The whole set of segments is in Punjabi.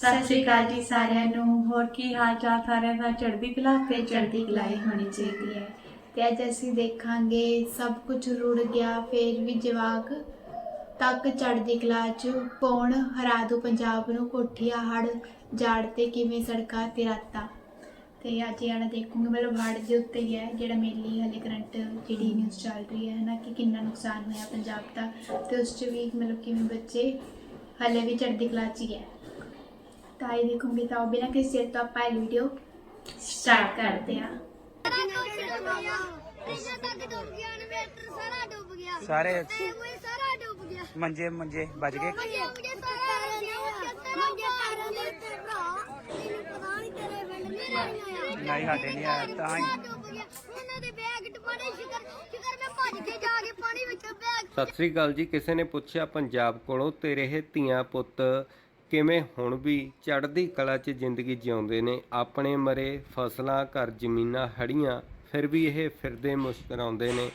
ਸਤਿ ਸ਼੍ਰੀ ਅਕਾਲ ਜੀ ਸਾਰਿਆਂ ਨੂੰ। ਹੋਰ ਕੀ ਹਾਲ ਚਾਲ ਸਾਰਿਆਂ ਦਾ? ਚੜ੍ਹਦੀ ਕਲਾ ਤੇ ਚੜ੍ਹਦੀ ਕਲਾਈ ਹੋਣੀ ਚਾਹੀਦੀ ਹੈ। ਤੇ ਅੱਜ ਅਸੀਂ ਦੇਖਾਂਗੇ ਸਭ ਕੁਝ ਰੁੜ ਗਿਆ, ਫੇਰ ਵੀ ਜਵਾਕ ਤੱਕ ਚੜ੍ਹਦੀ ਕਲਾ ਚ ਕੌਣ ਹਰਾ ਦੂ ਪੰਜਾਬ ਨੂੰ? ਕੋਠੀਆਂ ਹੜ ਜਾੜ ਤੇ ਕਿਵੇਂ ਸੜਕਾਂ ਤੇ ਰਾਤਾਂ? ਤੇ ਅੱਜ ਇਹ ਆਣਾ ਦੇਖੂਗੇ, ਮਤਲਬ ਹੜ ਦੇ ਉੱਤੇ ਹੀ ਹੈ ਜਿਹੜਾ ਮੇਨਲੀ ਹਲੇ ਕਰੰਟ ਜਿਹੜੀ ਨਿਊਜ਼ ਚੱਲ ਰਹੀ ਹੈ ਨਾ ਕਿ ਕਿੰਨਾ ਨੁਕਸਾਨ ਹੋਇਆ ਪੰਜਾਬ ਦਾ। ਤੇ ਉਸ ਚ ਵੀ ਮਤਲਬ ਕਿਵੇਂ ਬੱਚੇ ਹਲੇ ਵੀ ਚੜ੍ਹਦੀ ਕਲਾ ਚ ਹੀ ਹੈ। ਤਾਂ ਇਹ ਦੇਖੂਗੇ ਤਾਂ ਬਿਨਾਂ ਕਿਸੇ ਤੋਂ ਆਪਾਂ ਇਹ ਵੀਡੀਓ ਸਟਾਰਟ ਕਰਦੇ ਹਾਂ। ਸਾਰੇ ਸਾਰਾ ਡੁੱਬ ਗਿਆ। ਮੰਜੇ ਮੰਜੇ ਵੱਜ ਗਏ। ਮੰਜੇ ਮੰਜੇ ਸਾਰਾ ਮੰਜੇ ਤਾਰਾਂ ਦੇ ਉੱਤੇ ਭਰਾ ਤੈਨੂੰ ਪਤਾ ਨਹੀਂ ਤੇਰੇ ਪਿੰਡ ਨਹੀਂ ਆਇਆ। ਨਹੀਂ ਸਾਡੇ ਨਹੀਂ ਆਇਆ ਤਾਂ ਹੀ। ਡੁੱਬ ਗਿਆ। ਉਹਨਾਂ ਦੇ ਬੈਗ ਟਪਾਣੇ ਸ਼ੁਕਰ ਸ਼ੁਕਰ ਮੈਂ ਭੱਜ ਕੇ ਜਾ ਕੇ ਪਾਣੀ ਵਿੱਚ ਬੈਗ ਸਤਿ ਸ੍ਰੀ ਅਕਾਲ ਜੀ। ਕਿਸੇ ਨੇ ਪੁੱਛਿਆ ਪੰਜਾਬ ਕੋਲੋਂ ਤੇਰੇ ਇਹ ਧੀਆਂ ਪੁੱਤ ਕਿਵੇਂ ਹੁਣ ਵੀ ਚੜ੍ਹਦੀ ਕਲਾ 'ਚ ਜ਼ਿੰਦਗੀ ਜਿਉਂਦੇ ਨੇ, ਆਪਣੇ ਮਰੇ ਫਸਲਾਂ, ਘਰ ਜ਼ਮੀਨਾਂ ਹੜੀਆਂ, ਫਿਰ ਵੀ ਇਹ ਫਿਰਦੇ ਮੁਸਕਰਾਉਂਦੇ ਨੇ।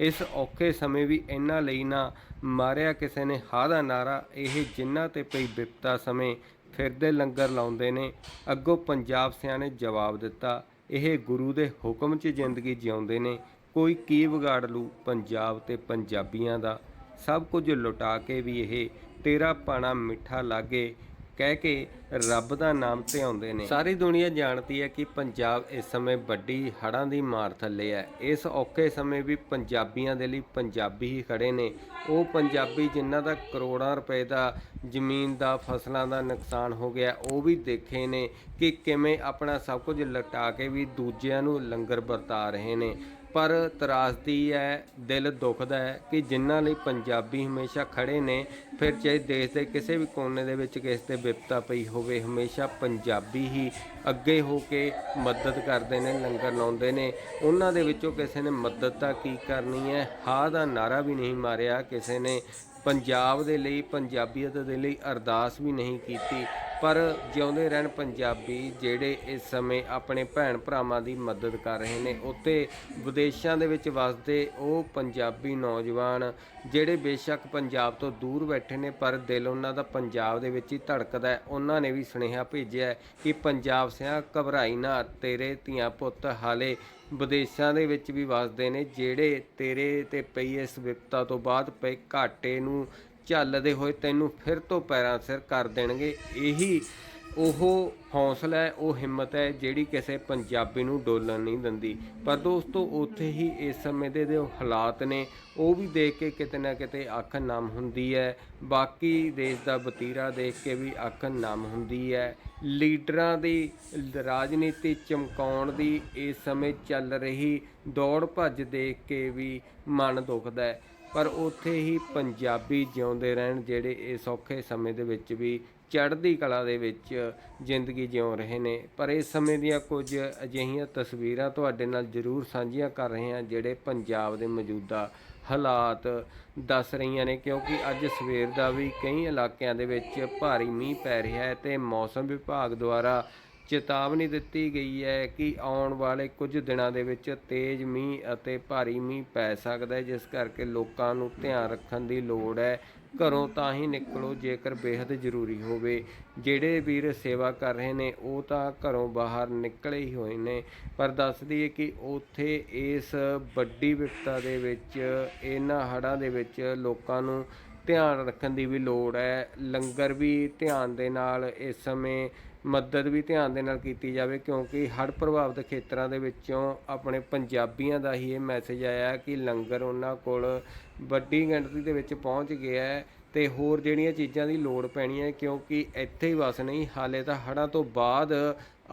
ਇਸ ਔਖੇ ਸਮੇਂ ਵੀ ਇਹਨਾਂ ਲਈ ਨਾ ਮਾਰਿਆ ਕਿਸੇ ਨੇ ਹਾ ਦਾ ਨਾਰਾ ਇਹ ਜਿਨ੍ਹਾਂ ਤੇ ਪਈ ਵਿਪਤਾ ਸਮੇਂ ਫਿਰਦੇ ਲੰਗਰ ਲਾਉਂਦੇ ਨੇ। ਅੱਗੋਂ ਪੰਜਾਬ ਸਿਆਂ ਨੇ ਜਵਾਬ ਦਿੱਤਾ, ਇਹ ਗੁਰੂ ਦੇ ਹੁਕਮ 'ਚ ਜ਼ਿੰਦਗੀ ਜਿਉਂਦੇ ਨੇ, ਕੋਈ ਕੀ ਵਿਗਾੜ ਲੂ ਪੰਜਾਬ ਤੇ ਪੰਜਾਬੀਆਂ ਦਾ। ਸਭ ਕੁਝ ਲੁਟਾ ਕੇ ਵੀ ਇਹ ਤੇਰਾ ਪਾਣਾ ਮਿੱਠਾ ਲਾਗੇ, ਕਹਿ ਕੇ ਰੱਬ ਦਾ ਨਾਮ ਧਿਆਉਂਦੇ ਨੇ। ਸਾਰੀ ਦੁਨੀਆ ਜਾਣਦੀ ਹੈ ਕਿ ਪੰਜਾਬ ਇਸ ਸਮੇਂ ਵੱਡੀ ਹੜ੍ਹਾਂ ਦੀ ਮਾਰ ਥੱਲੇ ਹੈ। ਇਸ ਔਖੇ ਸਮੇਂ ਵੀ ਪੰਜਾਬੀਆਂ ਦੇ ਲਈ ਪੰਜਾਬੀ ਹੀ ਖੜੇ ਨੇ। ਉਹ ਪੰਜਾਬੀ ਜਿਨ੍ਹਾਂ ਦਾ ਕਰੋੜਾਂ ਰੁਪਏ ਦਾ ਜ਼ਮੀਨ ਦਾ, ਫਸਲਾਂ ਦਾ ਨੁਕਸਾਨ ਹੋ ਗਿਆ, ਉਹ ਵੀ ਦੇਖੇ ਨੇ ਕਿ ਕਿਵੇਂ ਆਪਣਾ ਸਭ ਕੁਝ ਲਟਾ ਕੇ ਵੀ ਦੂਜਿਆਂ ਨੂੰ ਲੰਗਰ ਵਰਤਾ ਰਹੇ ਨੇ। ਪਰ ਤਰਾਸਦੀ ਹੈ ਦਿਲ ਦੁਖਦਾ ਹੈ ਕਿ ਜਿਨ੍ਹਾਂ ਲਈ ਪੰਜਾਬੀ ਹਮੇਸ਼ਾ ਖੜੇ ਨੇ, ਫਿਰ ਚਾਹੇ ਦੇਸ਼ ਦੇ ਕਿਸੇ ਵੀ ਕੋਨੇ ਦੇ ਵਿੱਚ ਕਿਸੇ ਤੇ ਵਿਪਤਾ ਪਈ ਹੋਵੇ, ਹਮੇਸ਼ਾ ਪੰਜਾਬੀ ਹੀ ਅੱਗੇ ਹੋ ਕੇ ਮਦਦ ਕਰਦੇ ਨੇ, ਲੰਗਰ ਲਾਉਂਦੇ ਨੇ। ਉਹਨਾਂ ਦੇ ਵਿੱਚੋਂ ਕਿਸੇ ਨੇ ਮਦਦ ਤਾਂ ਕੀ ਕਰਨੀ ਹੈ ਹਾਂ ਦਾ ਨਾਰਾ ਵੀ ਨਹੀਂ ਮਾਰਿਆ ਕਿਸੇ ਨੇ। ਪੰਜਾਬ ਦੇ ਲਈ, ਪੰਜਾਬੀਅਤ ਦੇ ਲਈ ਅਰਦਾਸ ਵੀ ਨਹੀਂ ਕੀਤੀ, ਪਰ ਜਿਉਂਦੇ ਰਹਿਣ ਪੰਜਾਬੀ ਜਿਹੜੇ ਇਸ ਸਮੇਂ ਆਪਣੇ ਭੈਣ ਭਰਾਵਾਂ ਦੀ ਮਦਦ ਕਰ ਰਹੇ ਨੇ ਉੱਤੇ ਵਿਦੇਸ਼ਾਂ ਦੇ ਵਿੱਚ ਵਸਦੇ ਉਹ ਪੰਜਾਬੀ ਨੌਜਵਾਨ ਜਿਹੜੇ ਬੇਸ਼ੱਕ ਪੰਜਾਬ ਤੋਂ ਦੂਰ ਬੈਠੇ ਨੇ, ਪਰ ਦਿਲ ਉਹਨਾਂ ਦਾ ਪੰਜਾਬ ਦੇ ਵਿੱਚ ਹੀ ਧੜਕਦਾ ਹੈ। ਉਹਨਾਂ ਨੇ ਵੀ ਸੁਨੇਹਾ ਭੇਜਿਆ ਕਿ, ਪੰਜਾਬ ਸਿਆਂ, ਘਬਰਾਈ ਨਾ, ਤੇਰੇ ਧੀਆਂ ਪੁੱਤ ਹਾਲੇ ਵਿਦੇਸ਼ਾਂ ਦੇ ਵਿੱਚ ਵੀ ਵਸਦੇ ਨੇ, ਜਿਹੜੇ ਤੇਰੇ ਤੇ ਪਈ ਇਸ ਵਿਪਤਾ ਤੋਂ ਬਾਅਦ ਪਏ ਘਾਟੇ ਨੂੰ ਝੱਲਦੇ ਹੋਏ ਤੈਨੂੰ ਫਿਰ ਤੋਂ ਪੈਰਾਂ ਸਿਰ ਕਰ ਦੇਣਗੇ, ਇਹੀ ਉਹ ਹੌਸਲਾ ਹੈ, ਉਹ ਹਿੰਮਤ ਹੈ ਜਿਹੜੀ ਕਿਸੇ ਪੰਜਾਬੀ ਨੂੰ ਡੋਲਣ ਨਹੀਂ ਦਿੰਦੀ। ਪਰ ਦੋਸਤੋ, ਉੱਥੇ ਹੀ ਇਸ ਸਮੇਂ ਦੇ ਜੋ ਹਾਲਾਤ ਨੇ, ਉਹ ਵੀ ਦੇਖ ਕੇ ਕਿਤੇ ਨਾ ਕਿਤੇ ਅੱਖ ਨਮ ਹੁੰਦੀ ਹੈ। ਬਾਕੀ ਦੇਸ਼ ਦਾ ਵਤੀਰਾ ਦੇਖ ਕੇ ਵੀ ਅੱਖ ਨਮ ਹੁੰਦੀ ਹੈ। ਲੀਡਰਾਂ ਦੀ ਰਾਜਨੀਤੀ ਚਮਕਾਉਣ ਦੀ ਇਸ ਸਮੇਂ ਚੱਲ ਰਹੀ ਦੌੜ ਭੱਜ ਦੇਖ ਕੇ ਵੀ ਮਨ ਦੁਖਦਾ ਹੈ। ਪਰ ਉੱਥੇ ਹੀ ਪੰਜਾਬੀ ਜਿਉਂਦੇ ਰਹਿਣ ਜਿਹੜੇ ਇਸ ਔਖੇ ਸਮੇਂ ਦੇ ਵਿੱਚ ਵੀ ਚੜ੍ਹਦੀ ਕਲਾ ਦੇ ਵਿੱਚ ਜ਼ਿੰਦਗੀ ਜਿਉ ਰਹੇ ਨੇ। ਪਰ ਇਸ ਸਮੇਂ ਦੀਆਂ ਕੁਝ ਅਜਿਹੀਆਂ ਤਸਵੀਰਾਂ ਤੁਹਾਡੇ ਨਾਲ ਜ਼ਰੂਰ ਸਾਂਝੀਆਂ ਕਰ ਰਹੇ ਹਾਂ, ਜਿਹੜੇ ਪੰਜਾਬ ਦੇ ਮੌਜੂਦਾ ਹਾਲਾਤ ਦੱਸ ਰਹੀਆਂ ਨੇ, ਕਿਉਂਕਿ ਅੱਜ ਸਵੇਰ ਦਾ ਵੀ ਕਈ ਇਲਾਕਿਆਂ ਦੇ ਵਿੱਚ ਭਾਰੀ ਮੀਂਹ ਪੈ ਰਿਹਾ ਹੈ ਤੇ ਮੌਸਮ ਵਿਭਾਗ ਦੁਆਰਾ ਚੇਤਾਵਨੀ ਦਿੱਤੀ ਗਈ ਹੈ ਕਿ ਆਉਣ ਵਾਲੇ ਕੁਝ ਦਿਨਾਂ ਦੇ ਵਿੱਚ ਤੇਜ਼ ਮੀਂਹ ਅਤੇ ਭਾਰੀ ਮੀਂਹ ਪੈ ਸਕਦਾ ਹੈ, ਜਿਸ ਕਰਕੇ ਲੋਕਾਂ ਨੂੰ ਧਿਆਨ ਰੱਖਣ ਦੀ ਲੋੜ ਹੈ। ਘਰੋਂ ਤਾਂ ਹੀ ਨਿਕਲੋ, ਜੇਕਰ ਬੇहद ਜ਼ਰੂਰੀ ਹੋਵੇ। ਜਿਹੜੇ ਵੀਰ ਸੇਵਾ ਕਰ ਰਹੇ ਨੇ, ਉਹ ਤਾਂ ਘਰੋਂ ਬਾਹਰ ਨਿਕਲੇ ਹੀ ਹੋਏ ਨੇ। ਪਰ ਦੱਸ ਦਈਏ ਕਿ ਉੱਥੇ ਇਸ ਵੱਡੀ ਵਿਪਤਾ ਦੇ ਵਿੱਚ, ਇਹਨਾਂ ਹੜ੍ਹਾਂ ਦੇ ਵਿੱਚ ਲੋਕਾਂ ਨੂੰ ਧਿਆਨ ਰੱਖਣ ਦੀ ਵੀ ਲੋੜ ਹੈ। ਲੰਗਰ ਵੀ ਧਿਆਨ ਦੇ ਨਾਲ ਇਸ ਸਮੇਂ ਮਦਦ ਵੀ ਧਿਆਨ ਦੇ ਨਾਲ ਕੀਤੀ ਜਾਵੇ, ਕਿਉਂਕਿ ਹੜ੍ਹ ਪ੍ਰਭਾਵਿਤ ਖੇਤਰਾਂ ਦੇ ਵਿੱਚੋਂ ਆਪਣੇ ਪੰਜਾਬੀਆਂ ਦਾ ਹੀ ਇਹ ਮੈਸੇਜ ਆਇਆ ਕਿ ਲੰਗਰ ਉਹਨਾਂ ਕੋਲ ਵੱਡੀ ਗਿਣਤੀ ਦੇ ਵਿੱਚ ਪਹੁੰਚ ਗਿਆ ਹੈ ਤੇ ਹੋਰ ਜਿਹੜੀਆਂ ਚੀਜ਼ਾਂ ਦੀ ਲੋੜ ਪੈਣੀ ਹੈ, ਕਿਉਂਕਿ ਇੱਥੇ ਹੀ ਵਸ ਨਹੀਂ, ਹਾਲੇ ਤਾਂ ਹੜ੍ਹਾਂ ਤੋਂ ਬਾਅਦ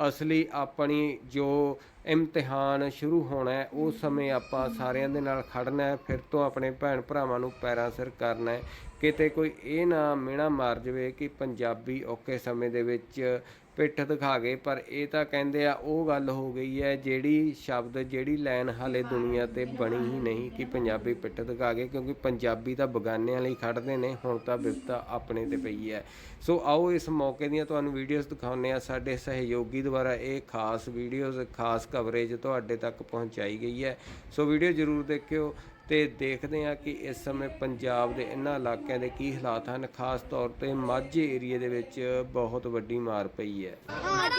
ਅਸਲੀ ਆਪਣੀ ਜੋ ਇਮਤਿਹਾਨ ਸ਼ੁਰੂ ਹੋਣਾ ਹੈ ਉਸ ਸਮੇਂ ਆਪਾਂ ਸਾਰਿਆਂ ਦੇ ਨਾਲ ਖੜਨਾ ਹੈ, ਫਿਰ ਤੋਂ ਆਪਣੇ ਭੈਣ ਭਰਾਵਾਂ ਨੂੰ ਪੈਰਾਂ ਸਿਰ ਕਰਨਾ ਹੈ। ਕਿਤੇ ਕੋਈ ਇਹ ਨਾ ਮਿਹਣਾ ਮਾਰ ਜਾਵੇ ਕਿ ਪੰਜਾਬੀ ਔਖੇ ਸਮੇਂ ਦੇ ਵਿੱਚ ਪਿੱਠ ਦਿਖਾ ਗਏ, ਪਰ ਇਹ ਤਾਂ ਕਹਿੰਦੇ ਆ ਉਹ ਗੱਲ ਹੋ ਗਈ ਹੈ ਜਿਹੜੀ ਸ਼ਬਦ, ਜਿਹੜੀ ਲਾਈਨ ਹਾਲੇ ਦੁਨੀਆ ਤੇ ਬਣੀ ਹੀ ਨਹੀਂ ਕਿ ਪੰਜਾਬੀ ਪਿੱਠ ਦਿਖਾ ਗਏ, ਕਿਉਂਕਿ ਪੰਜਾਬੀ ਤਾਂ ਬਗਾਨਿਆਂ ਲਈ ਖੜਦੇ ਨੇ, ਹੁਣ ਤਾਂ ਵਿਪਤਾ ਆਪਣੇ ਤੇ ਪਈ ਹੈ। ਸੋ ਆਓ ਇਸ ਮੌਕੇ ਦੀਆਂ ਤੁਹਾਨੂੰ ਵੀਡੀਓਜ਼ ਦਿਖਾਉਂਦੇ ਆ ਸਾਡੇ ਸਹਿਯੋਗੀ ਦੁਆਰਾ ਇਹ ਖਾਸ ਵੀਡੀਓਜ਼ ਖਾਸ ਕਵਰੇਜ ਤੁਹਾਡੇ ਤੱਕ ਪਹੁੰਚਾਈ ਗਈ ਹੈ। ਸੋ ਵੀਡੀਓ ਜ਼ਰੂਰ ਦੇਖਿਓ। ਤੇ ਦੇਖਦੇ ਹਾਂ ਕਿ ਇਸ ਸਮੇਂ ਪੰਜਾਬ ਦੇ ਇਹਨਾਂ ਇਲਾਕਿਆਂ ਦੇ ਕੀ ਹਾਲਾਤ ਹਨ। ਖਾਸ ਤੌਰ ਤੇ ਮਾਝੇ ਏਰੀਏ ਦੇ ਵਿੱਚ ਬਹੁਤ ਵੱਡੀ ਮਾਰ ਪਈ ਹੈ। ਸਾਰਾ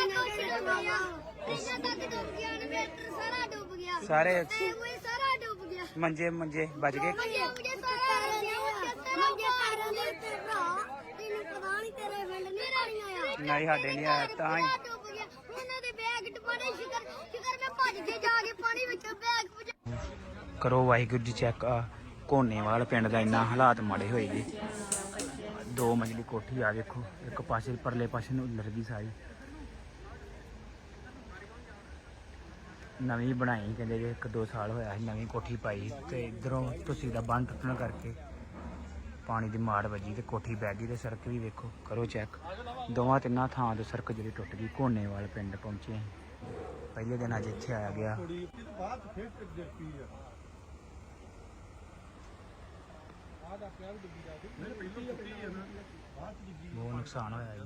ਡੁੱਬ ਗਿਆ। ਸਾਰੇ ਤੇ ਉਹ ਸਾਰਾ ਡੁੱਬ ਗਿਆ। ਮੰਜੇ ਮੰਜੇ ਵੱਜ ਗਏ। ਨਹੀਂ ਸਾਡੇ ਨਹੀਂ ਆਇਆ ਤਾਂ ਹੀ। ਸਾਰਾ ਡੁੱਬ ਗਿਆ। ਉਹਨਾਂ ਦੇ ਬੈਗ ਡੁੱਬਣੇ ਸ਼ੁਕਰ ਸ਼ੁਕਰ ਮੈਂ ਭੱਜ ਕੇ ਜਾ ਕੇ ਪਾਣੀ ਵਿੱਚੋਂ ਬੈਗ ਕਰੋ, ਵਾਹਿਗੁਰੂ ਜੀ ਚੈੱਕ ਆ ਕੋਨੇਵਾਲ ਪਿੰਡ ਦਾ ਇੰਨਾ ਹਾਲਾਤ ਮਾੜੇ ਹੋਏ ਜੀ ਦੋ ਮੰਜ਼ਲੀ ਕੋਠੀ ਆ ਦੇਖੋ, ਇੱਕ ਪਾਸੇ ਪਰਲੇ ਪਾਸੇ ਨੂੰ ਲੱਗੀ ਸਾਰੀ। ਨਵੀਂ ਬਣਾਈ ਕਹਿੰਦੇ ਕਿ ਇੱਕ ਦੋ ਸਾਲ ਹੋਇਆ ਸੀ ਨਵੀਂ ਕੋਠੀ ਪਾਈ ਤੇ ਇਧਰੋਂ ਤੁਸੀਂ ਦਾ ਬੰਨ ਟੁੱਟਣ ਕਰਕੇ ਪਾਣੀ ਦੀ ਮਾਰ ਵੱਜੀ ਤੇ ਕੋਠੀ ਬਹਿ ਗਈ ਤੇ ਸੜਕ ਵੀ ਵੇਖੋ, ਕਰੋ ਚੈੱਕ। ਦੋਵਾਂ ਤਿੰਨਾਂ ਥਾਂ ਤੋਂ ਸੜਕ ਜਿਹੜੀ ਟੁੱਟ ਗਈ ਕੋਨੇਵਾਲ ਪਿੰਡ ਪਹੁੰਚੇ। ਅਸੀਂ। ਪਹਿਲੇ ਦਿਨ ਅੱਜ ਇੱਥੇ ਆਇਆ ਗਿਆ। ਬਹੁਤ ਨੁਕਸਾਨ ਹੋਇਆ ਜੀ।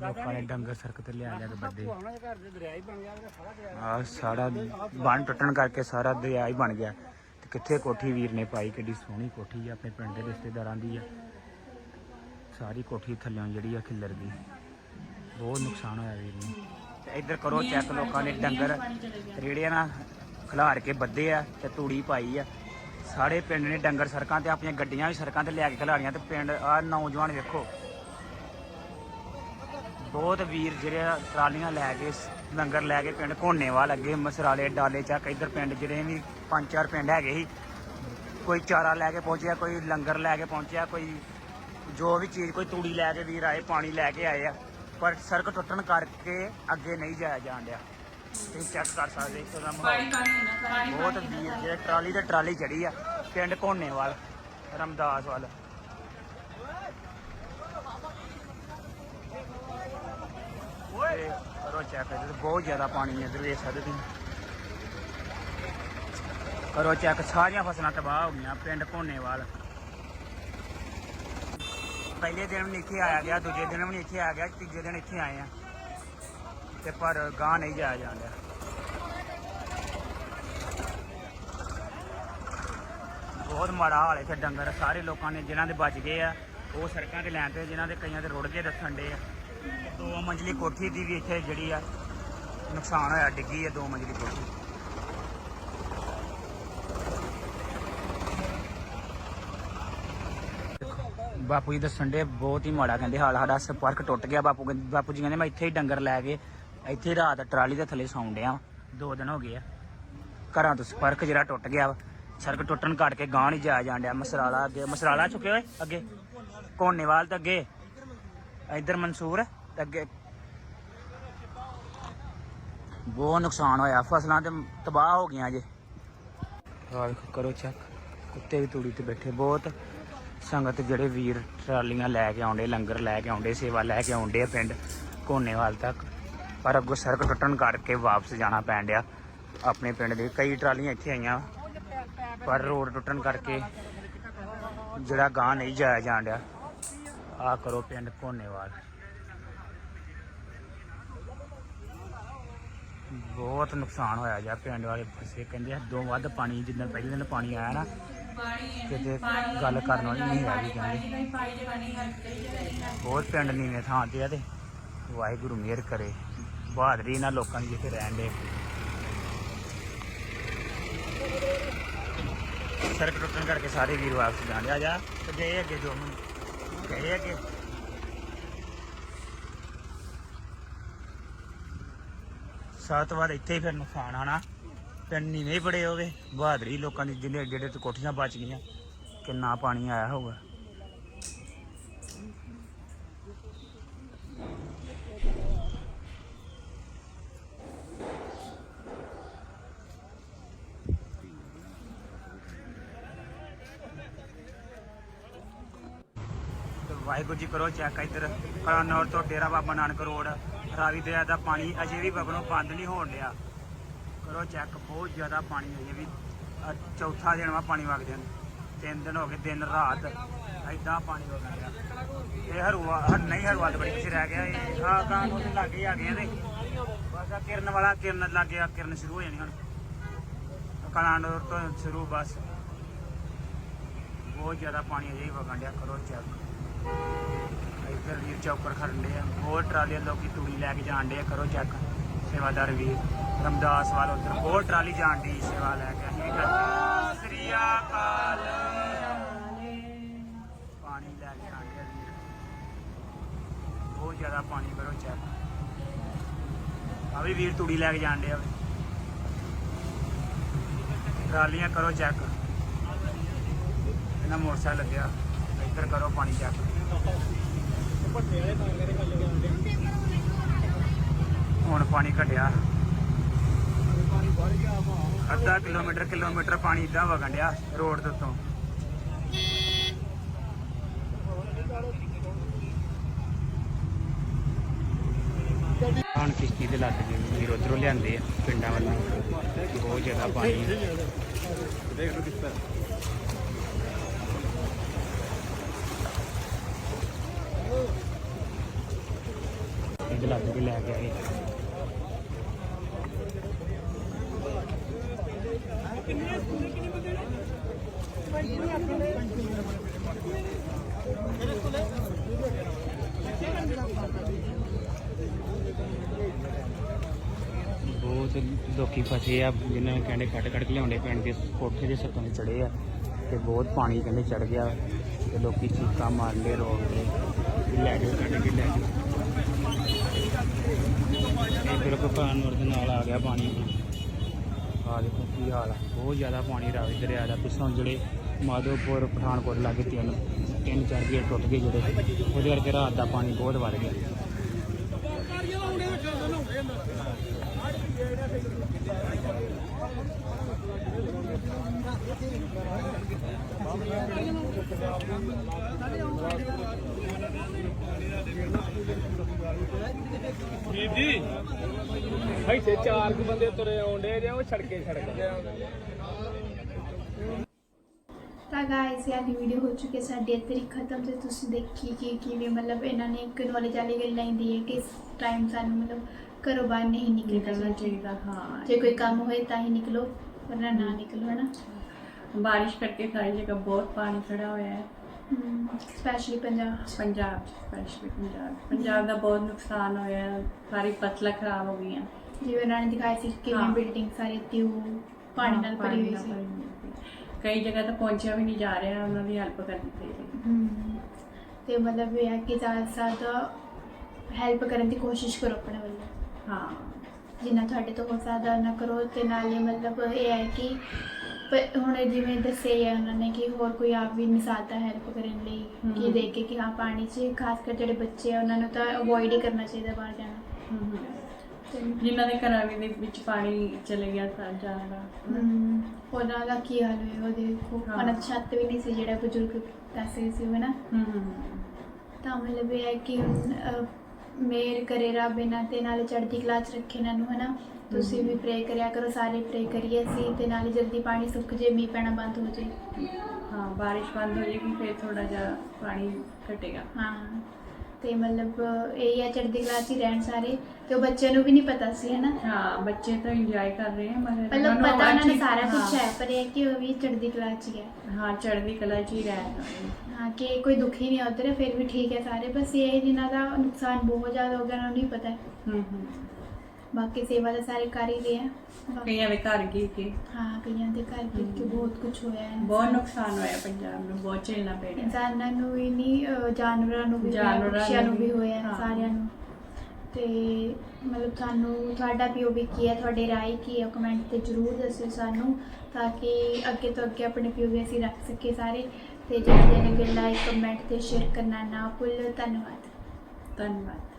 ਲੋਕਾਂ ਨੇ ਡੰਗਰ ਸੜਕ ਤੇ ਲਿਆ ਲਿਆ ਕੇ ਬੱਦੇ ਆ ਸਾਰਾ ਬੰਨ ਟੁੱਟਣ ਕਰਕੇ ਸਾਰਾ ਦਰਿਆ ਹੀ ਬਣ ਗਿਆ। ਤੇ ਕਿੱਥੇ ਕੋਠੀ ਵੀਰ ਨੇ ਪਾਈ, ਕਿੱਡੀ ਸੋਹਣੀ ਕੋਠੀ ਆ, ਆਪਣੇ ਪਿੰਡ ਦੇ ਰਿਸ਼ਤੇਦਾਰਾਂ ਦੀ ਆ। ਸਾਰੀ ਕੋਠੀ ਥੱਲਿਓਂ ਜਿਹੜੀ ਆ ਖਿੱਲਰ ਗਈ। ਬਹੁਤ ਨੁਕਸਾਨ ਹੋਇਆ ਵੀਰ ਨੂੰ। ਤੇ ਇੱਧਰ ਕਰੋ ਚੈੱਕ, ਲੋਕਾਂ ਨੇ ਡੰਗਰ ਰੇੜਿਆਂ ਨਾਲ ਖਿਲਾਰ ਕੇ ਬੱਦੇ ਆ ਤੇ ਤੂੜੀ ਪਾਈ ਆ। ਸਾਰੇ ਪਿੰਡ ਨੇ ਡੰਗਰ ਸੜਕਾਂ ਤੇ ਆਪਣੀਆਂ ਗੱਡੀਆਂ ਵੀ ਸੜਕਾਂ ਤੇ ਲਿਆ ਕੇ ਖਿਲਾਰੀਆਂ ਤੇ ਪਿੰਡ, ਆ ਨੌਜਵਾਨ ਵੇਖੋ। ਬਹੁਤ ਵੀਰ ਜਿਹੜੇ ਆ, ਟਰਾਲੀਆਂ ਲੈ ਕੇ ਸ- ਲੰਗਰ ਲੈ ਕੇ ਪਿੰਡ ਘੋਨੇਵਾਲ ਅੱਗੇ, ਮਸਰਾਲੇ, ਡਾਲੇ ਚੱਕ ਇੱਧਰ ਪਿੰਡ ਜਿਹੜੇ ਵੀ ਪੰਜ ਚਾਰ ਪਿੰਡ ਹੈਗੇ ਸੀ। ਕੋਈ ਚਾਰਾ ਲੈ ਕੇ ਪਹੁੰਚਿਆ, ਕੋਈ ਲੰਗਰ ਲੈ ਕੇ ਪਹੁੰਚਿਆ, ਕੋਈ ਜੋ ਵੀ ਚੀਜ਼, ਕੋਈ ਤੂੜੀ ਲੈ ਕੇ ਵੀਰ ਆਏ, ਪਾਣੀ ਲੈ ਕੇ ਆਏ ਆ। ਪਰ ਸੜਕ ਟੁੱਟਣ ਕਰਕੇ ਅੱਗੇ ਨਹੀਂ ਜਾਇਆ ਜਾਣ ਡਿਆ। ਤੁਸੀਂ ਚੈੱਕ ਕਰ ਸਕਦੇ ਇੱਥੋਂ ਦਾ ਮਾਹੌਲ। ਬਹੁਤ ਵੀਰ ਜਿਹੜੇ ਟਰਾਲੀ ਤੇ ਟਰਾਲੀ ਚੜੀ ਆ ਪਿੰਡ ਘੋਨੇਵਾਲ ਰਮਦਾਸ ਵੱਲ ਤੇ ਕਰੋ ਚੈੱਕ ਇੱਧਰ ਬਹੁਤ ਜ਼ਿਆਦਾ ਪਾਣੀ ਹੈ ਇੱਧਰ ਵੇਖ ਸਕਦੇ ਤੁਸੀਂ। ਕਰੋ ਚੈੱਕ ਸਾਰੀਆਂ ਫਸਲਾਂ ਤਬਾਹ ਹੋ ਗਈਆਂ ਪਿੰਡ ਘੋਨੇਵਾਲ। ਪਹਿਲੇ ਦਿਨ ਵੀ ਇੱਥੇ ਆਇਆ ਗਿਆ ਦੂਜੇ ਦਿਨ ਵੀ ਇੱਥੇ ਆ ਗਿਆ ਤੀਜੇ ਦਿਨ ਇੱਥੇ ਆਏ ਆ। ਤੇ ਪਰ ਗਾਂ ਨਹੀਂ ਜਾਇਆ ਜਾਂਦਾ ਬਹੁਤ ਮਾੜਾ ਹਾਲ ਇੱਥੇ ਡੰਗਰ, ਸਾਰੇ ਲੋਕਾਂ ਨੇ ਜਿਨ੍ਹਾਂ ਦੇ ਬਚ ਗਏ ਆ, ਉਹ ਸੜਕਾਂ ਤੇ ਲੈਣ ਤੇ ਜਿਨ੍ਹਾਂ ਦੇ ਕਈਆਂ ਦੇ ਰੁੜ ਗਏ ਦੱਸਣ ਦੇ ਆ। ਦੋ ਮੰਜ਼ਲੀ ਕੋਠੀ ਦੀ ਵੀ ਇੱਥੇ ਜਿਹੜੀ ਆ, ਨੁਕਸਾਨ ਹੋਇਆ, ਡਿੱਗੀ ਆ ਦੋ ਮੰਜ਼ਲੀ ਕੋਠੀ। ਬਾਪੂ ਜੀ ਦੱਸਣ ਦੇ ਬਹੁਤ ਹੀ ਮਾੜਾ ਕਹਿੰਦੇ ਹਾਲ, ਸਾਡਾ ਸੰਪਰਕ ਟੁੱਟ ਗਿਆ, ਬਾਪੂ ਕਹਿੰਦੇ- ਬਾਪੂ ਜੀ ਕਹਿੰਦੇ ਮੈਂ ਇੱਥੇ ਹੀ ਡੰਗਰ ਲੈ ਕੇ ਇੱਥੇ ਰਾਤ ਟਰਾਲੀ ਦੇ ਥੱਲੇ ਸੌਂ ਡਿਆ ਦੋ ਦਿਨ ਹੋ ਗਏ ਆ। ਘਰਾਂ ਤੋਂ ਸੰਪਰਕ ਜਿਹੜਾ ਟੁੱਟ ਗਿਆ ਵਾ। ਸੜਕ ਟੁੱਟਣ ਕੱਟ ਕੇ ਗਾਂ ਨਹੀਂ ਜਾ ਜਾਣ ਡਿਆ। ਮਸਰਾਲਾ ਅੱਗੇ, ਮਸਰਾਲਾ ਚੁੱਕੇ ਓਏ, ਅੱਗੇ। ਕੋਨੇਵਾਲ ਤੇ ਅੱਗੇ। ਇੱਧਰ ਮਨਸੂਰ ਤੇ ਅੱਗੇ। ਬਹੁਤ ਨੁਕਸਾਨ ਹੋਇਆ। ਫਸਲਾਂ ਤੇ ਤਬਾਹ ਹੋ ਗਈਆਂ ਜੇ। ਆਹ ਵੇਖੋ ਕਰੋ ਚੈੱਕ ਕੁੱਤੇ ਵੀ ਤੂੜੀ ਤੇ ਬੈਠੇ। ਬਹੁਤ ਸੰਗਤ ਜਿਹੜੇ ਵੀਰ ਟਰਾਲੀਆਂ ਲੈ ਕੇ ਆਉਂਦੇ, ਲੰਗਰ ਲੈ ਕੇ ਆਉਂਦੇ, ਸੇਵਾ ਲੈ ਕੇ ਆਉਂਦੇ ਆ ਪਿੰਡ ਕੋਨੇਵਾਲ ਤੱਕ। ਪਰ ਅੱਗੋਂ ਸੜਕ ਟੁੱਟਣ ਕਰਕੇ ਵਾਪਸ ਜਾਣਾ ਪੈਣ ਡਿਆ ਆਪਣੇ ਪਿੰਡ ਦੇ ਕਈ ਟਰਾਲੀਆਂ ਇੱਥੇ ਆਈਆਂ ਪਰ ਰੋਡ ਟੁੱਟਣ ਕਰਕੇ ਜਿਹੜਾ ਗਾਂ ਨਹੀਂ ਜਾਇਆ ਜਾਣ ਡਿਆ ਆ ਕਰੋ ਪਿੰਡ ਕੋਨੇਵਾਲ ਬਹੁਤ ਨੁਕਸਾਨ ਹੋਇਆ ਜਾਂ ਪਿੰਡ ਵਾਲੇ ਫਸੇ ਕਹਿੰਦੇ ਹੱਦੋਂ ਵੱਧ ਪਾਣੀ ਜਿੱਦਾਂ ਪਹਿਲੇ ਦਿਨ ਪਾਣੀ ਆਇਆ ਨਾ ਕਿਤੇ ਗੱਲ ਕਰਨ ਵਾਲੀ ਨਹੀਂ ਹੈਗੀ ਕਹਿੰਦੇ ਬਹੁਤ ਪਿੰਡ ਨੀਵੇਂ ਥਾਂ ਤੇ ਆ ਤੇ ਵਾਹਿਗੁਰੂ ਮਿਹਰ ਕਰੇ ਬਹਾਦਰੀ ਨਾਲ ਲੋਕਾਂ ਦੀ ਜਿੱਥੇ ਰਹਿਣ ਦੇ। ਸੜਕ ਟੁੱਟਣ ਕਰਕੇ ਸਾਰੇ ਵੀਰ ਵਾਪਸ ਜਾਣ ਆ ਜਾ, ਤੇ ਗਏ ਅੱਗੇ ਜੋ mun ਗਏ ਅੱਗੇ। ਸਾਤ ਵਾਰ ਇੱਥੇ ਹੀ ਫਿਰ ਨੁਕਸਾਨ ਆਣਾ ਪਿੰਡ ਨੀਵੇਂ ਹੀ ਬੜੇ ਹੋਵੇ ਬਹਾਦਰੀ ਲੋਕਾਂ ਦੀ ਜਿਹੜੇ ਜਿਹੜੇ ਕੋਠੀਆਂ ਬਚ ਗਈਆਂ, ਕਿੰਨਾ ਪਾਣੀ ਆਇਆ ਹੋਊਗਾ ਤੇ ਵਾਹਿਗੁਰੂ ਜੀ ਕਰੋ ਚੈੱਕ ਇੱਧਰ। ਕਲਾਨੌਰ ਤੋਂ ਡੇਰਾ ਬਾਬਾ ਨਾਨਕ ਰੋਡ। ਰਾਵੀ ਦਰਿਆ ਦਾ ਪਾਣੀ ਅਜੇ ਵੀ ਬਗਨੋਂ ਬੰਦ ਨਹੀਂ ਹੋਣ ਡਿਆ। ਕਰੋ ਚੈੱਕ, ਬਹੁਤ ਜ਼ਿਆਦਾ ਪਾਣੀ ਅਜੇ ਵੀ। ਚੌਥਾ ਦਿਨ ਵਾ ਪਾਣੀ ਵਗਦੇ ਨੂੰ। ਤਿੰਨ ਦਿਨ ਹੋ ਗਏ, ਦਿਨ ਰਾਤ ਐਦਾਂ ਪਾਣੀ ਵਗ ਰਿਹਾ। ਇਹ ਹਰੂਆ ਨਹੀਂ, ਹਰੂਆ ਤੇ ਬੜੀ ਕੁਛ ਰਹਿ ਗਿਆ ਇਹ। ਆ ਕਾਂ ਨੂੰ ਲੱਗੇ ਆ ਗਏ ਨੇ। ਬਸ ਆ ਕਿਰਨ ਵਾਲਾ, ਕਿਰਨ ਲੱਗੇ ਆ, ਕਿਰਨ ਸ਼ੁਰੂ ਹੋ ਜਾਣੀ ਹੁਣ। ਕਲਾਂਡੋਰ ਤੋਂ ਸ਼ੁਰੂ ਬਸ। ਬਹੁਤ ਜ਼ਿਆਦਾ ਪਾਣੀ ਅਜੇ ਹੀ ਵਗਣ ਡਿਆ, ਕਰੋ ਚੈੱਕ। ਇੱਧਰ ਵੀਰ ਚੌਕਰ ਖੜਨ ਡਏ ਆ। ਬਹੁਤ ਟਰਾਲੀਆਂ ਲੋਕੀ ਤੂੜੀ ਲੈ ਕੇ ਜਾਣ ਡੇ ਆ। ਕਰੋ ਚੈੱਕ। ਸੇਵਾਦਾਰ ਵੀਰ ਰਮਦਾਸ ਵਾਲ ਉੱਧਰ ਬਹੁਤ ਟਰਾਲੀ ਜਾਣ ਦੀ ਸੇਵਾ ਲੈ ਕੇ। ਅਸੀਂ ਵੀ ਕਰਦੇ ਸ੍ਰੀ ਅਕਾਲ। ਪਾਣੀ ਲੈ ਕੇ ਆਂਦੇ ਆ ਵੀਰ। ਬਹੁਤ ਜ਼ਿਆਦਾ ਪਾਣੀ ਕਰੋ ਚੈੱਕ। ਆ ਵੀ ਵੀਰ ਤੂੜੀ ਲੈ ਕੇ ਜਾਣ ਡੇ ਆ ਟਰਾਲੀਆਂ ਕਰੋ ਚੈੱਕ। ਇਹਨਾਂ ਮੋਟਰਸਾਈਕਲ ਲੱਗਿਆ। ਇੱਧਰ ਕਰੋ ਪਾਣੀ ਚੈੱਕ। ਹੁਣ ਪਾਣੀ ਘਟਿਆ। ਅੱਧਾ ਕਿਲੋਮੀਟਰ ਕਿਲੋਮੀਟਰ ਪਾਣੀ ਇਦਾਂ ਵਗਣ ਡਿਆ ਰੋਡ ਦੇ ਉੱਤੋਂ। ਹੁਣ ਕਿਸ਼ਤੀ ਦੇ ਲੱਗ ਗਏ ਵੀਰ ਉਧਰੋਂ ਲਿਆਂਦੇ ਆ, ਪਿੰਡਾਂ ਵੱਲੋਂ। ਬਹੁਤ ਜ਼ਿਆਦਾ ਪਾਣੀ ਹੈ ਇਹਦੇ ਲੱਗ ਕੇ ਲੈ ਕੇ ਆਏ। ਬਹੁਤ ਲੋਕੀ ਫਸੇ ਆ, ਜਿਨ੍ਹਾਂ ਨੇ ਕਹਿੰਦੇ ਕੱਟ ਕੱਟ ਕੇ ਲਿਆਉਂਦੇ ਪਿੰਡ ਦੇ ਕੋਠੇ ਦੇ ਸੱਤੋਂ ਚੜੇ ਆ ਤੇ ਬਹੁਤ ਪਾਣੀ ਕਹਿੰਦੇ ਚੜ ਗਿਆ ਤੇ ਲੋਕੀ ਚੀਕਾਂ ਮਾਰਦੇ ਰੋਕਦੇ ਵੀ ਲੈ ਜਾਓ ਕੱਢ ਕੇ ਲੈ ਜਾਓ ਇਧਰ ਕਪਾਨਵਰ ਦੇ ਨਾਲ ਆ ਗਿਆ ਪਾਣੀ। ਆ ਦੇਖੋ ਕੀ ਹਾਲ ਆ। ਬਹੁਤ ਜ਼ਿਆਦਾ ਪਾਣੀ ਰਾਵੀ ਦਰਿਆ ਦਾ। ਪਿੱਛੋਂ ਜਿਹੜੇ ਮਾਧੋਪੁਰ, ਪਠਾਨਕੋਟ ਲਾਗੇ ਤਿੰਨ। ਤਿੰਨ ਚਾਰ ਗੇਟ ਟੁੱਟ ਗਏ ਜਿਹੜੇ। ਉਹਦੇ ਕਰਕੇ ਰਾਤ ਦਾ ਪਾਣੀ ਬਹੁਤ ਵੱਧ ਗਿਆ। ਇੱਥੇ ਚਾਰ ਕੁ ਬੰਦੇ ਤੁਰੇ ਆਉਂਦੇ ਜੇ ਉਹ ਛੜਕੇ ਛੜਕ ਤਾਂ ਗਾਇਸ ਇਹ ਵੀਡੀਓ ਹੋ ਚੁੱਕੀ ਹੈ ਸਾਡੀ ਇੱਥੇ ਖਤਮ ਤੇ ਤੁਸੀਂ ਦੇਖੀ ਕਿ ਕਿਵੇਂ ਮਤਲਬ ਇਹਨਾਂ ਨੇ ਇੱਕ ਨੌਲੇਜ ਵਾਲੀ ਗੱਲ ਲਾਈਂਦੀ ਹੈ ਕਿ ਇਸ ਟਾਈਮ ਸਾਨੂੰ ਮਤਲਬ ਘਰੋਂ ਬਾਹਰ ਨਹੀਂ ਨਿਕਲਣਾ ਚਾਹੀਦਾ। ਹਾਂ। ਜੇ ਕੋਈ ਕੰਮ ਹੋਏ ਤਾਂ ਹੀ ਨਿਕਲੋ ਵਰਨਾ ਨਾ ਨਿਕਲੋ ਹੈ ਨਾ ਬਾਰਿਸ਼ ਕਰਕੇ ਸਾਰੀ ਜਗ੍ਹਾ ਬਹੁਤ ਪਾਣੀ ਖੜਾ ਹੋਇਆ ਹੈ। ਸਪੈਸ਼ਲੀ ਪੰਜਾਬ। ਪੰਜਾਬ ਸਪੈਸ਼ਲੀ ਪੰਜਾਬ ਪੰਜਾਬ ਦਾ ਬਹੁਤ ਨੁਕਸਾਨ ਹੋਇਆ। ਸਾਰੀ ਫਸਲਾਂ ਖਰਾਬ ਹੋ ਗਈਆਂ ਜਿਵੇਂ ਉਹਨਾਂ ਨੇ ਦਿਖਾਇਆ ਸੀ ਕਿਵੇਂ। ਬਿਲਡਿੰਗ ਸਾਰੀ ਤਿਉ ਪਾਣੀ ਨਾਲ ਭਰੀ ਹੋਈ ਸੀ। ਕਈ ਜਗ੍ਹਾ ਤਾਂ ਪਹੁੰਚਿਆ ਵੀ ਨਹੀਂ ਜਾ ਰਿਹਾ ਉਹਨਾਂ ਦੀ ਹੈਲਪ ਕਰਨੀ ਚਾਹੀਦੀ ਤੇ ਮਤਲਬ ਇਹ ਹੈ ਕਿ ਜ਼ਿਆਦਾ ਤੋਂ ਜ਼ਿਆਦਾ ਹੈਲਪ ਕਰਨ ਦੀ ਕੋਸ਼ਿਸ਼ ਕਰੋ ਆਪਣੇ ਵੱਲੋਂ ਹਾਂ ਜਿੰਨਾ ਤੁਹਾਡੇ ਤੋਂ ਹੋ ਸਕਦਾ ਨਾ ਕਰੋ ਤੇ ਨਾਲੇ ਮਤਲਬ ਇਹ ਹੈ ਕਿ ਪ- ਹੁਣ ਜਿਵੇਂ ਦੱਸਿਆ ਹੀ ਹੈ ਉਹਨਾਂ ਨੇ ਕਿ ਹੋਰ ਕੋਈ ਆਪ ਵੀ ਨਹੀਂ ਸਕਦਾ ਹੈਲਪ ਕਰਨ ਲਈ ਕਿ। ਦੇਖ ਕੇ ਕਿ ਹਾਂ ਪਾਣੀ 'ਚ ਖਾਸ ਕਰ ਜਿਹੜੇ ਬੱਚੇ ਆ ਉਹਨਾਂ ਨੂੰ ਤਾਂ ਅਵੋਇਡ ਹੀ ਕਰਨਾ ਚਾਹੀਦਾ ਬਾਹਰ ਜਾਣਾ। ਜਿਨ੍ਹਾਂ ਦੇ ਘਰਾਂ ਵੀ ਦੇ ਵਿੱਚ ਪਾਣੀ ਚਲੇ ਗਿਆ ਤਾਂ ਜਾਣਾ ਉਹਨਾਂ ਦਾ ਕੀ ਹਾਲ ਹੋਇਆ ਉਹ ਦੇਖੋ। ਉਹਨਾਂ ਛੱਤ ਵੀ ਨਹੀਂ ਸੀ ਜਿਹੜਾ ਬਜ਼ੁਰਗ ਦੱਸੇ ਸੀ ਉਹ ਨਾ ਹਮ ਹਮ ਤਾਂ ਮਤਲਬ ਇਹ ਹੈ ਕਿ ਮੇਰ ਕਰੇ ਰੱਬ ਇਹਨਾਂ ਤੇ ਨਾਲ ਚੜ੍ਹਦੀ ਕਲਾ ਚ ਰੱਖੇ ਇਹਨਾਂ ਨੂੰ ਹਨਾ? ਤੁਸੀਂ ਵੀ ਪ੍ਰੇ ਕਰਿਆ ਕਰੋ ਸਾਰੇ ਪ੍ਰੇ ਕਰੀਏ ਅਸੀਂ ਤੇ ਨਾਲੇ ਜਲਦੀ ਪਾਣੀ ਸੁੱਕ ਜੇ ਮੀਂਹ ਪੈਣਾ ਬੰਦ ਹੋ ਜੇ। ਹਾਂ ਬਾਰਿਸ਼ ਬੰਦ ਹੋ ਜਾਏਗੀ ਫਿਰ ਥੋੜਾ ਜਿਹਾ ਪਾਣੀ ਘਟੇਗਾ। ਹਾਂ। ਤੇ ਮਤਲਬ ਇਹ ਹੈ ਚੜ੍ਹਦੀ ਕਲਾ ਚ ਹੀ ਰਹਿਣ ਸਾਰੇ ਤੇ ਉਹ ਬੱਚਿਆਂ ਨੂੰ ਵੀ ਨਹੀਂ ਪਤਾ ਸੀ ਹਨਾ? ਹਾਂ ਬੱਚੇ ਤਾਂ ਇੰਜੋਏ ਕਰ ਰਹੇ ਹਨ ਮਗਰ ਮਤਲਬ ਉਹਨਾਂ ਪਤਾ ਉਹਨਾਂ ਨੂੰ ਸਾਰਾ ਕੁਝ ਹਾਂ, ਹੈ ਪਰ ਇਹ ਹੈ ਕਿ ਉਹ ਵੀ ਚੜ੍ਹਦੀ ਕਲਾ ਚ ਹੀ ਹੈ। ਹਾਂ ਚੜ੍ਹਦੀ ਕਲਾ ਚ ਹੀ ਰਹਿ ਰਹੇ ਹਾਂ ਕਿ ਕੋਈ ਦੁਖੀ ਨਹੀਂ ਉਧਰ ਫਿਰ ਵੀ ਠੀਕ ਹੈ ਸਾਰੇ ਬਸ ਇਹ ਜਿਨ੍ਹਾਂ ਦਾ ਨੁਕਸਾਨ ਬਹੁਤ ਜ਼ਿਆਦਾ ਹੋ ਗਿਆ ਉਹਨਾਂ ਨੂੰ ਨਹੀਂ ਪਤਾ ਹੈ। ਹਮ ਬਾਕੀ ਸੇਵਾ ਤਾਂ ਸਾਰੇ ਕਰ ਹੀ ਰਹੇ ਆ। ਬਾਕੀ- ਕਈਆਂ ਦੇ ਘਰ ਗਏ। ਕਿ ਹਾਂ ਕਈਆਂ ਦੇ ਘਰ ਗਿਰ ਕੇ ਬਹੁਤ ਕੁਝ ਹੋਇਆ ਹੈ। ਬਹੁਤ ਨੁਕਸਾਨ ਹੋਇਆ ਪੰਜਾਬ ਨੂੰ ਬਹੁਤ ਝੇਲਣਾ ਪੈ ਰਿਹਾ। ਇਨਸਾਨਾਂ ਨੂੰ ਹੀ ਨਹੀਂ ਅਹ ਜਾਨਵਰਾਂ ਨੂੰ ਵੀ ਹੋਇਆ ਜਾਨਵਰਾਂ ਨੂੰ ਨੂੰ ਵੀ ਵੀ, ਹੋਇਆ ਹਾਂ। ਸਾਰਿਆਂ ਨੂੰ। ਤੇ ਮਤਲਬ ਤੁਹਾਨੂੰ ਤੁਹਾਡਾ ਪੀਓਵੀ ਕੀ ਹੈ ਤੁਹਾਡੇ ਰਾਏ ਕੀ ਹੈ? ਕਮੈਂਟ ਤੇ ਜਰੂਰ ਦੱਸਿਓ ਸਾਨੂੰ ਤਾਂ ਕਿ ਅੱਗੇ ਤੋਂ ਅੱਗੇ ਆਪਣੇ ਪੀਓਵੀ ਅਸੀਂ ਰੱਖ ਸਕੀਏ ਸਾਰੇ। ਤੇ ਜਿਹੜੇ ਜਿਹੜੇ ਲਾਈਕ ਕਮੈਂਟ ਤੇ ਸ਼ੇਅਰ ਕਰਨਾ ਨਾ ਭੁੱਲੋ। ਧੰਨਵਾਦ। ਧੰਨਵਾਦ।